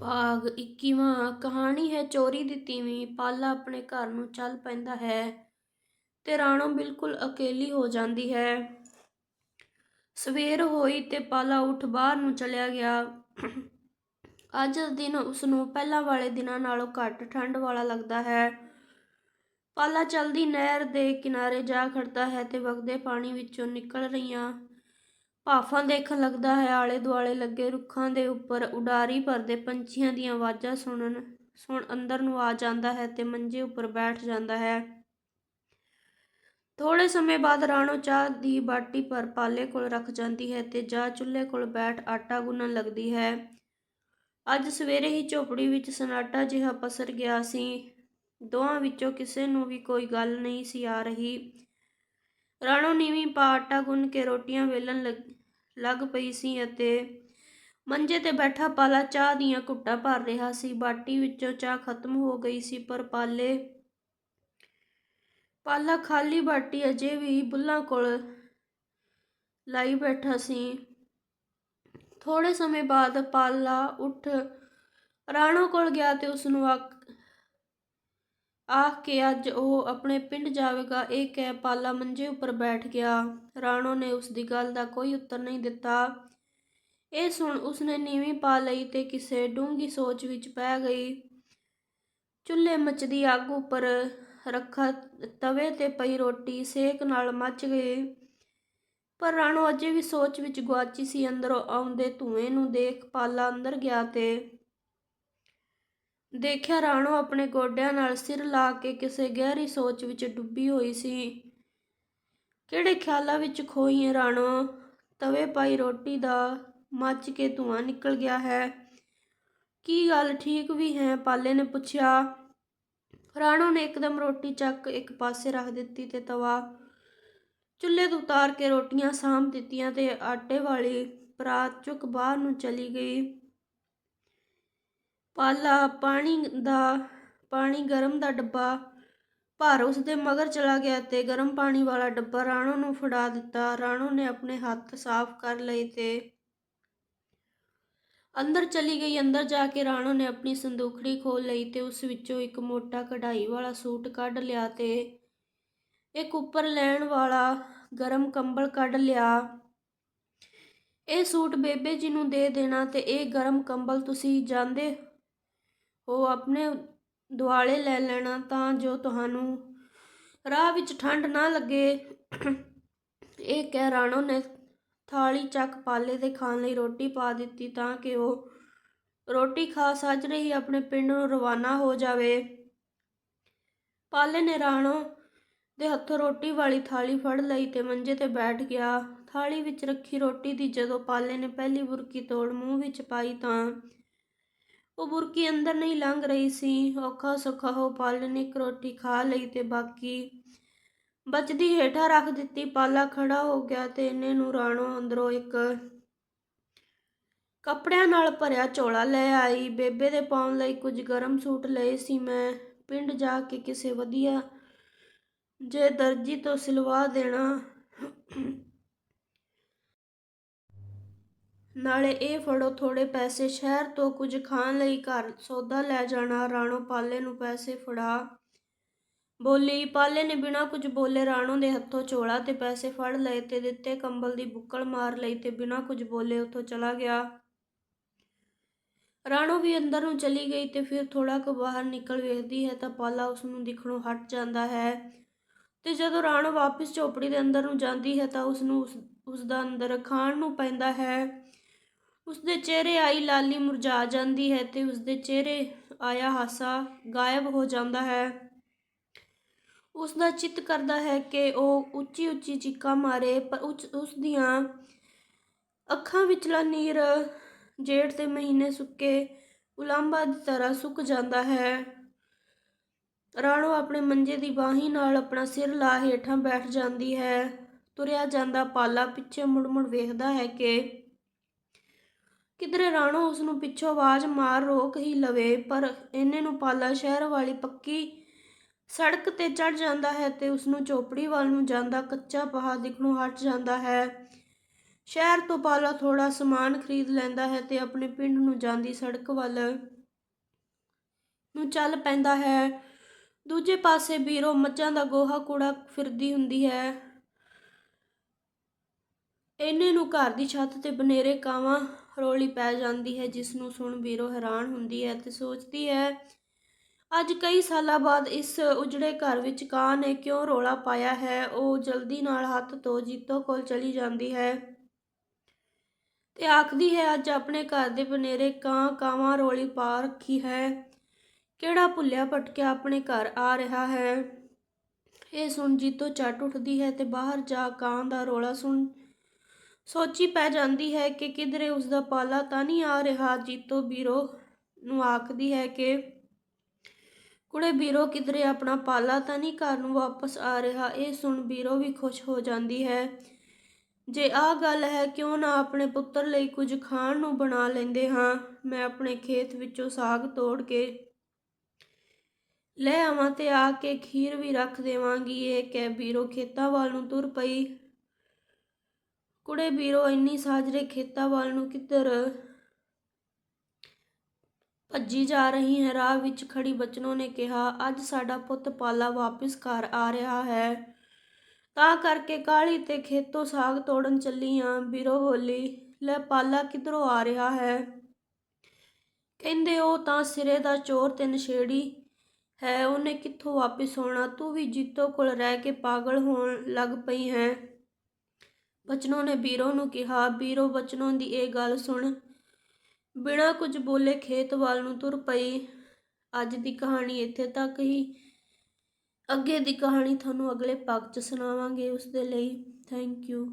ਭਾਗ 21ਵਾਂ ਕਹਾਣੀ ਹੈ ਚੋਰੀ ਦੀ ਤੀਵੀਂ, ਪਾਲਾ ਆਪਣੇ ਘਰ ਨੂੰ ਚੱਲ ਪੈਂਦਾ ਹੈ ਤੇ ਰਾਣੋ ਬਿਲਕੁਲ ਅਕੇਲੀ ਹੋ ਜਾਂਦੀ ਹੈ। ਸਵੇਰ ਹੋਈ ਤੇ ਪਾਲਾ ਉੱਠ ਬਾਹਰ ਨੂੰ ਚਲਿਆ ਗਿਆ। ਅੱਜ ਦਾ ਦਿਨ ਉਸ ਨੂੰ ਪਹਿਲਾਂ ਵਾਲੇ ਦਿਨਾਂ ਨਾਲੋਂ ਘੱਟ ਠੰਡ ਵਾਲਾ ਲੱਗਦਾ ਹੈ। ਪਾਲਾ ਚਲਦੀ ਨਹਿਰ ਦੇ ਕਿਨਾਰੇ ਜਾ ਖੜਦਾ ਹੈ ਤੇ ਵਗਦੇ ਪਾਣੀ ਵਿੱਚੋਂ ਨਿਕਲ ਰਹੀਆਂ ਭਾਫਾਂ ਦੇਖਣ ਲੱਗਦਾ ਹੈ ਆਲੇ ਦੁਆਲੇ ਲੱਗੇ ਰੁੱਖਾਂ ਦੇ ਉੱਪਰ ਉਡਾਰੀ ਭਰਦੇ ਪੰਛੀਆਂ ਦੀਆਂ ਆਵਾਜ਼ਾਂ ਸੁਣਨ, ਸੁਣ ਅੰਦਰ ਨੂੰ ਆ ਜਾਂਦਾ ਹੈ ਤੇ ਮੰਜੇ ਉੱਪਰ ਬੈਠ ਜਾਂਦਾ ਹੈ। ਥੋੜੇ ਸਮੇਂ ਬਾਅਦ ਰਾਣੋ ਚਾਹ ਦੀ ਬਾਟੀ ਪਰ ਪਾਲੇ ਕੋਲ ਰੱਖ ਜਾਂਦੀ ਹੈ ਤੇ ਜਾ ਚੁੱਲ੍ਹੇ ਕੋਲ ਬੈਠ ਆਟਾ ਗੁੰਨਣ ਲੱਗਦੀ ਹੈ। ਅੱਜ ਸਵੇਰੇ ਹੀ ਝੋਪੜੀ ਵਿੱਚ ਸਨਾਟਾ ਜਿਹਾ ਪਸਰ ਗਿਆ ਸੀ। ਦੋਹਾਂ ਵਿੱਚੋਂ ਕਿਸੇ ਨੂੰ ਵੀ ਕੋਈ ਗੱਲ ਨਹੀਂ ਸੀ ਆ ਰਹੀ। ਰਾਣੋ ਨੀਵੀਂ ਪਾ ਆਟਾ ਗੁੰਨ ਕੇ ਰੋਟੀਆਂ ਵੇਲਣ ਲੱਗ- ਲੱਗ ਪਈ ਸੀ ਅਤੇ ਮੰਜੇ ਤੇ ਬੈਠਾ ਪਾਲਾ ਚਾਹ ਦੀਆਂ ਘੁੱਟਾਂ ਭਰ ਰਿਹਾ ਸੀ। ਬਾਟੀ ਵਿੱਚੋਂ ਚਾਹ ਖਤਮ ਹੋ ਗਈ ਸੀ, ਪਰ ਪਾਲੇ, ਪਾਲਾ ਖਾਲੀ ਬਾਟੀ ਅਜੇ ਵੀ ਬੁੱਲਾਂ ਕੋਲ ਲਾਈ ਬੈਠਾ ਸੀ। ਥੋੜੇ ਸਮੇਂ ਬਾਅਦ ਪਾਲਾ ਉੱਠ ਰਾਣੋ ਕੋਲ ਗਿਆ ਤੇ ਉਸ ਨੂੰ ਆਖ ਕੇ ਅੱਜ ਉਹ ਆਪਣੇ ਪਿੰਡ ਜਾਵੇਗਾ। ਇਹ ਕਹਿ ਪਾਲਾ ਮੰਜੇ ਉੱਪਰ ਬੈਠ ਗਿਆ। ਰਾਣੋ ਨੇ ਉਸ ਦੀ ਗੱਲ ਦਾ ਕੋਈ ਉੱਤਰ ਨਹੀਂ ਦਿੱਤਾ। ਇਹ ਸੁਣ ਉਸਨੇ ਨੀਵੀਂ ਪਾ ਲਈ ਤੇ ਕਿਸੇ ਡੂੰਗੀ ਸੋਚ ਵਿੱਚ ਪੈ ਗਈ। ਚੁੱਲ੍ਹੇ ਮੱਚਦੀ ਅੱਗ ਉੱਪਰ ਰੱਖਾ ਤਵੇ ਤੇ ਪਈ ਰੋਟੀ ਸੇਕ ਨਾਲ ਮੱਚ ਗਈ। ਪਰ ਰਾਣੋ ਅਜੇ ਵੀ ਸੋਚ ਵਿੱਚ ਗੁਆਚੀ ਸੀ, ਅੰਦਰੋਂ ਆਉਂਦੇ ਧੂਏ ਨੂੰ ਦੇਖ ਪਾਲਾ ਅੰਦਰ ਗਿਆ ਤੇ ਦੇਖਿਆ ਰਾਣੋ ਆਪਣੇ ਗੋਡਿਆਂ ਨਾਲ ਸਿਰ ਲਾ ਕੇ ਕਿਸੇ ਗਹਿਰੀ ਸੋਚ ਵਿੱਚ ਡੁੱਬੀ ਹੋਈ ਸੀ। ਕਿਹੜੇ ਖਿਆਲਾਂ ਵਿੱਚ ਖੋਈ ਹੈ ਰਾਣੋ? ਤਵੇ ਪਾਈ ਰੋਟੀ ਦਾ ਮੱਚ ਕੇ ਧੂਆਂ ਨਿਕਲ ਗਿਆ ਹੈ। ਕੀ ਗੱਲ ਠੀਕ ਵੀ ਹੈ? ਪਾਲੇ ਨੇ ਪੁੱਛਿਆ। ਰਾਣੋ ਨੇ ਇੱਕਦਮ ਰੋਟੀ ਚੱਕ ਇੱਕ ਪਾਸੇ ਰੱਖ ਦਿੱਤੀ ਤੇ ਤਵਾ ਚੁੱਲ੍ਹੇ ਤੋਂ ਉਤਾਰ ਕੇ ਰੋਟੀਆਂ ਸਾਂਭ ਦਿੱਤੀਆਂ ਤੇ ਆਟੇ ਵਾਲੀ ਪਰਾਤ ਚੁੱਕ ਬਾਹਰ ਨੂੰ ਚਲੀ ਗਈ। ਪਾਲਾ ਪਾਣੀ ਦਾ, ਪਾਣੀ ਗਰਮ ਦਾ ਡੱਬਾ। ਭਰ ਉਸ ਦੇ ਮਗਰ ਚਲਾ ਗਿਆ ਤੇ ਗਰਮ ਪਾਣੀ ਵਾਲਾ ਡੱਬਾ ਰਾਣੋ ਨੂੰ ਫੜਾ ਦਿੱਤਾ। ਰਾਣੋ ਨੇ ਆਪਣੇ ਹੱਥ ਸਾਫ਼ ਕਰ ਲਏ ਤੇ ਅੰਦਰ ਚਲੀ ਗਈ। ਅੰਦਰ ਜਾ ਕੇ ਰਾਣੋ ਨੇ ਆਪਣੀ ਸੰਦੂਖੜੀ ਖੋਲ ਲਈ ਤੇ ਉਸ ਵਿੱਚੋਂ ਇੱਕ ਮੋਟਾ ਕਢਾਈ ਵਾਲਾ ਸੂਟ ਕੱਢ ਲਿਆ ਤੇ ਇੱਕ ਉੱਪਰ ਲੈਣ ਵਾਲਾ ਗਰਮ ਕੰਬਲ ਕੱਢ ਲਿਆ। ਇਹ ਸੂਟ ਬੇਬੇ ਜੀ ਨੂੰ ਦੇ ਦੇਣਾ ਤੇ ਇਹ ਗਰਮ ਕੰਬਲ ਤੁਸੀਂ ਜਾਂਦੇ ਉਹ ਆਪਣੇ ਦੁਆਲੇ ਲੈ ਲੈਣਾ ਤਾਂ ਜੋ ਤੁਹਾਨੂੰ ਰਾਹ ਵਿੱਚ ਠੰਡ ਨਾ ਲੱਗੇ। ਇਹ ਕਹਿ ਰਾਣੋ ਨੇ ਥਾਲੀ ਚੱਕ ਪਾਲੇ ਦੇ ਖਾਣ ਲਈ ਰੋਟੀ ਪਾ ਦਿੱਤੀ ਤਾਂ ਕਿ ਉਹ ਰੋਟੀ ਖਾ ਸੱਜ ਰਹੀ ਆਪਣੇ ਪਿੰਡ ਨੂੰ ਰਵਾਨਾ ਹੋ ਜਾਵੇ। ਪਾਲੇ ਨੇ ਰਾਣੋ ਦੇ ਹੱਥੋਂ ਰੋਟੀ ਵਾਲੀ ਥਾਲੀ ਫੜ ਲਈ ਤੇ ਮੰਜੇ ਤੇ ਬੈਠ ਗਿਆ। ਥਾਲੀ ਵਿੱਚ ਰੱਖੀ ਰੋਟੀ ਦੀ ਜਦੋਂ ਪਾਲੇ ਨੇ ਪਹਿਲੀ ਬੁਰਕੀ ਤੋੜ ਮੂੰਹ ਵਿੱਚ ਪਾਈ ਤਾਂ ਉਹ ਬੁਰਕੀ ਅੰਦਰ ਨਹੀਂ ਲੰਘ ਰਹੀ ਸੀ। ਔਖਾ ਸੁੱਖਾ ਹੋ ਪਾਲੇ ਨੇ ਇੱਕ ਰੋਟੀ ਖਾ ਲਈ ਤੇ ਬਾਕੀ ਬਚਦੀ ਹੇਠਾਂ ਰੱਖ ਦਿੱਤੀ। ਪਾਲਾ ਖੜਾ ਹੋ ਗਿਆ ਤੇ ਇਹਨੇ ਨੂੰ ਰਾਣੋ ਅੰਦਰੋਂ ਇੱਕ ਕੱਪੜਿਆਂ ਨਾਲ ਭਰਿਆ ਝੋਲਾ ਲੈ ਆਈ। ਬੇਬੇ ਦੇ ਪਾਉਣ ਲਈ ਕੁਝ ਗਰਮ ਸੂਟ ਲਏ ਸੀ। ਮੈਂ ਪਿੰਡ ਜਾ ਕੇ ਕਿਸੇ ਵਧੀਆ ਜੇ ਦਰਜੀ ਤੋਂ ਸਿਲਵਾ ਦੇਣਾ। ਨਾਲੇ ਇਹ ਫੜੋ ਥੋੜੇ ਪੈਸੇ, ਸ਼ਹਿਰ ਤੋਂ ਕੁਝ ਖਾਣ ਲਈ ਘਰ। ਸੌਦਾ ਲੈ ਜਾਣਾ, ਰਾਣੋ ਪਾਲੇ ਨੂੰ ਪੈਸੇ ਫੜਾ। ਬੋਲੀ, ਪਾਲੇ ਨੇ ਬਿਨਾਂ ਕੁਝ ਬੋਲੇ ਰਾਣੋ ਦੇ ਹੱਥੋਂ ਝੋਲਾ ਤੇ ਪੈਸੇ ਫੜ ਲਏ ਤੇ ਦਿੱਤੇ ਕੰਬਲ ਦੀ ਬੁੱਕਲ ਮਾਰ ਲਈ ਤੇ ਬਿਨਾਂ ਕੁਝ ਬੋਲੇ ਉੱਥੋਂ ਚਲਾ ਗਿਆ। ਰਾਣੋ ਵੀ ਅੰਦਰ ਨੂੰ ਚਲੀ ਗਈ ਤੇ ਫਿਰ ਥੋੜਾ ਕੁ ਬਾਹਰ ਨਿਕਲ ਵੇਖਦੀ ਹੈ ਤਾਂ ਪਾਲਾ ਉਸ ਨੂੰ ਦਿਖਣੋਂ ਹਟ ਜਾਂਦਾ ਹੈ। ਤੇ ਜਦੋਂ ਰਾਣੋ ਵਾਪਸ ਝੋਪੜੀ ਦੇ ਅੰਦਰ ਨੂੰ ਜਾਂਦੀ ਹੈ ਤਾਂ ਉਸ ਨੂੰ ਉਸ ਦਾ ਅੰਦਰ ਖਾਣ ਨੂੰ ਪੈਂਦਾ ਹੈ। ਉਸਦੇ ਚਿਹਰੇ ਆਈ ਲਾਲੀ ਮੁਰਝਾ ਜਾਂਦੀ ਹੈ ਤੇ ਉਸਦੇ ਚਿਹਰੇ ਆਇਆ ਹਾਸਾ ਗਾਇਬ ਹੋ ਜਾਂਦਾ ਹੈ। ਉਸ ਦਾ ਚਿੱਤ ਕਰਦਾ ਹੈ ਕਿ ਉਹ ਉੱਚੀ ਉੱਚੀ ਚੀਕਾਂ ਮਾਰੇ, ਪਰ ਉਸ ਦੀਆਂ ਅੱਖਾਂ ਵਿਚਲਾ ਨੀਰ ਜੇਠ ਦੇ ਮਹੀਨੇ ਸੁੱਕੇ ਉਲਾਂਬਾ ਦੀ ਤਰ੍ਹਾਂ ਸੁੱਕ ਜਾਂਦਾ ਹੈ। ਰਾਣੋ ਆਪਣੇ ਮੰਜੇ ਦੀ ਬਾਹੀ ਨਾਲ ਆਪਣਾ ਸਿਰ ਲਾ ਹੇਠਾਂ ਬੈਠ ਜਾਂਦੀ ਹੈ। ਤੁਰਿਆ ਜਾਂਦਾ ਪਾਲਾ ਪਿੱਛੇ ਮੁੜ-ਮੁੜ ਵੇਖਦਾ ਹੈ ਕਿ ਕਿਧਰੇ ਰਾਣੋ ਉਸ ਨੂੰ ਪਿੱਛੋਂ ਆਵਾਜ਼ ਮਾਰ ਰੋਕ ਹੀ ਲਵੇ, ਪਰ ਇਹਨੇ ਨੂੰ ਪਾਲਾ ਸ਼ਹਿਰ ਵਾਲੀ ਪੱਕੀ ਸੜਕ ਤੇ ਚੜ ਜਾਂਦਾ ਹੈ ਤੇ ਉਸ ਨੂੰ ਚੋਪੜੀ ਵੱਲ ਨੂੰ ਜਾਂਦਾ ਕੱਚਾ ਪਹਾ ਦਿਖਣੋਂ ਹਟ ਜਾਂਦਾ ਹੈ। ਸ਼ਹਿਰ ਤੋਂ ਪਾਲਾ ਥੋੜਾ ਸਮਾਨ ਖਰੀਦ ਲੈਂਦਾ ਹੈ ਤੇ ਆਪਣੇ ਪਿੰਡ ਨੂੰ ਜਾਂਦੀ ਸੜਕ ਵੱਲ ਨੂੰ ਚੱਲ ਪੈਂਦਾ ਹੈ। ਦੂਜੇ ਪਾਸੇ ਬੀਰੋ ਮੱਝਾਂ ਦਾ ਗੋਹਾ ਕੂੜਾ ਫਿਰਦੀ ਹੁੰਦੀ ਹੈ। ਇਹਨੇ ਨੂੰ ਘਰ ਦੀ ਛੱਤ ਤੇ ਬਨੇਰੇ ਕਾਵਾਂ ਰੋਲੀ ਪੈ ਜਾਂਦੀ ਹੈ, ਜਿਸ ਨੂੰ ਸੁਣ ਵੀਰੋ ਹੈਰਾਨ ਹੁੰਦੀ ਹੈ ਤੇ ਸੋਚਦੀ ਹੈ, ਅੱਜ ਕਈ ਸਾਲਾਂ ਬਾਅਦ ਇਸ ਉਜੜੇ ਘਰ ਵਿੱਚ ਕਾਂ ਨੇ ਕਿਉਂ ਰੋਲਾ ਪਾਇਆ ਹੈ? ਉਹ ਜਲਦੀ ਨਾਲ ਹੱਥ ਤੋਂ ਜੀਤੋ ਕੋਲ ਚਲੀ ਜਾਂਦੀ ਹੈ ਤੇ ਆਖਦੀ ਹੈ, ਅੱਜ ਆਪਣੇ ਘਰ ਦੇ ਬਨੇਰੇ ਕਾਂ ਕਾਵਾਂ ਰੋਲੀ ਪਾ ਰੱਖੀ ਹੈ। ਕਿਹੜਾ ਭੁੱਲਿਆ ਭਟਕਿਆ ਆਪਣੇ ਘਰ ਆ ਰਿਹਾ ਹੈ? ਇਹ ਸੁਣ ਜੀਤੋ ਝੱਟ ਉੱਠਦੀ ਹੈ ਤੇ ਬਾਹਰ ਜਾ ਕਾਂ ਦਾ ਰੋਲਾ ਸੁਣ ਸੋਚੀ ਪੈ ਜਾਂਦੀ ਹੈ ਕਿ ਕਿਧਰੇ ਉਸ ਦਾ ਪਾਲਾ ਤਾਂ ਨਹੀਂ ਆ ਰਿਹਾ। ਜੀਤੋ ਬੀਰੋ ਨੂੰ ਆਖਦੀ ਹੈ ਕਿ ਕੁੜੇ ਬੀਰੋ ਕਿਧਰੇ ਆਪਣਾ ਪਾਲਾ ਤਾਂ ਨਹੀਂ ਘਰ ਨੂੰ ਵਾਪਸ ਆ ਰਿਹਾ। ਇਹ ਸੁਣ ਬੀਰੋ ਵੀ ਖੁਸ਼ ਹੋ ਜਾਂਦੀ ਹੈ। ਜੇ ਆਹ ਗੱਲ ਹੈ, ਕਿਉਂ ਨਾ ਆਪਣੇ ਪੁੱਤਰ ਲਈ ਕੁਝ ਖਾਣ ਨੂੰ ਬਣਾ ਲੈਂਦੇ ਹਾਂ? ਮੈਂ ਆਪਣੇ ਖੇਤ ਵਿੱਚੋਂ ਸਾਗ ਤੋੜ ਕੇ ਲੈ ਆਵਾਂ ਤੇ ਆ ਕੇ ਖੀਰ ਵੀ ਰੱਖ ਦੇਵਾਂਗੀ। ਇਹ ਕਹਿ ਬੀਰੋ ਖੇਤਾਂ ਵੱਲ ਨੂੰ ਤੁਰ ਪਈ। ਕੁੜੇ ਵੀਰੋ, ਇੰਨੀ ਸਾਜਰੇ ਖੇਤਾਂ ਵੱਲ ਨੂੰ ਕਿੱਧਰ ਭੱਜੀ ਜਾ ਰਹੀ ਹੈ? ਰਾਹ ਵਿੱਚ ਖੜੀ ਬਚਨੋ ਨੇ ਕਿਹਾ, ਅੱਜ ਸਾਡਾ ਪੁੱਤ ਪਾਲਾ ਵਾਪਸ ਘਰ ਆ ਰਿਹਾ ਹੈ। ਤਾਂ ਕਰਕੇ ਕਾਲੀ ਤੇ ਖੇਤੋਂ ਸਾਗ ਤੋੜਨ ਚੱਲੀ ਆਂ। ਬੀਰੋ ਬੋਲੀ, ਲੈ ਪਾਲਾ ਕਿਧਰੋਂ ਆ ਰਿਹਾ ਹੈ? ਕਹਿੰਦੇ, ਉਹ ਤਾਂ ਸਿਰੇ ਦਾ ਚੋਰ ਤੇ ਨਸ਼ੇੜੀ ਹੈ। ਉਹਨੇ ਕਿੱਥੋਂ ਵਾਪਸ ਹੋਣਾ ਤੂੰ ਵੀ ਜੀਤੋ ਕੋਲ ਰਹਿ ਕੇ ਪਾਗਲ ਹੋਣ ਲੱਗ ਪਈ ਹੈ। ਬਚਨੋ ਨੇ ਬੀਰੋ ਨੂੰ ਕਿਹਾ ਬੀਰੋ ਬਚਨੋ ਦੀ ਇਹ ਗੱਲ ਸੁਣ। ਬਿਨਾਂ ਕੁਝ ਬੋਲੇ ਖੇਤ ਵੱਲ ਨੂੰ ਤੁਰ ਪਈ। ਅੱਜ ਦੀ ਕਹਾਣੀ ਇੱਥੇ ਤੱਕ ਹੀ, ਅੱਗੇ ਦੀ ਕਹਾਣੀ ਤੁਹਾਨੂੰ ਅਗਲੇ ਪੱਖ 'ਚ ਸੁਣਾਵਾਂਗੇ। ਉਸ ਦੇ ਲਈ ਥੈਂਕ ਯੂ